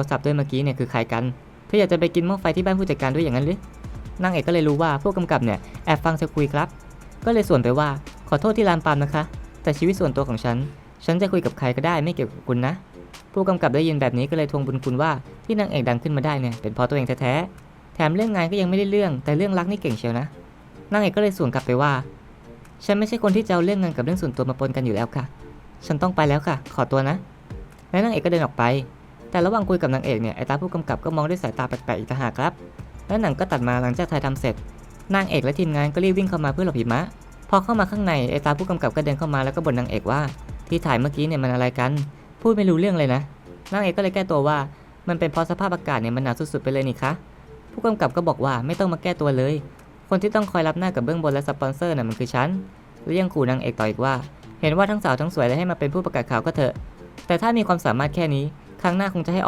รศัพท์ด้วยเมื่อกี้เนี่ยคือใครกัน เธออยากจะไปกินหม้อไฟที่บ้านผู้จัดการด้วยอย่างนั้นหรือนางเอกก็เลยรู้ว่าผู้กำกับเนี่ยแอบฟังเธอคุยครับ ก็เลยส่วนไปว่าขอโทษที่ลามปามนะคะ แต่ชีวิตส่วนตัวของฉัน ฉันจะคุยกับใครก็ได้ไม่เกี่ยวกับคุณนะ ผู้กำกับได้ยินแบบนี้ก็เลยทวงบุญคุณว่าที่นางเอกดังขึ้นมาได้เนี่ยเป็นเพราะตัวเองแท้ๆ แถมเรื่องงานก็ยังไม่ได้เรื่องแต่เรื่องรักนี่เก่งเชียวนะ นางเอกก็เลยส่วนกลับไปว่า ฉันไม่ใช่คนที่จะเอาเรื่องเงินกับเรื่องส่วนตัวมาปนกันอยู่แล้วค่ะ ฉันต้องไปแล้วค่ะ ขอตัวนะ และนางเอกก็เดินออกไป แต่ระหว่างคุยกับนางเอกเนี่ยไอตาผู้กำกับก็มองด้วยสายตาแปลกๆอีกต่างหากครับ และหนังก็ตัดมาหลังจากถ่ายทำเสร็จ นางเอกและทีมงานก็รีบวิ่งเข้ามาเพื่อหลบหิมะ พอเข้ามาข้างในไอตาผู้กำกับก็เดินเข้ามาแล้วก็บ่นนางเอกว่า ที่ถ่ายเมื่อกี้เนี่ยมันอะไรกัน พูดไม่รู้เรื่องเลยนะ นางเอกก็เลยแก้ตัวว่า มันเป็นเพราะสภาพอากาศเนี่ยมันหนาวสุดๆไปเลยนี่คะ ผู้กำกับก็บอกว่าไม่ต้องมาแก้ตัวเลย คนที่ต้องคอยรับหน้ากับเบื้องบนและสปอนเซอร์น่ะมันคือฉัน และยังขู่นางเอกต่ออีกว่า เห็นว่าทั้งสาวทั้งสวยและให้มาเป็นผู้ประกาศข่าวก็เถอะ แต่ถ้ามีความสามารถแค่นี้ ครั้งหน้าคงจะให้ออก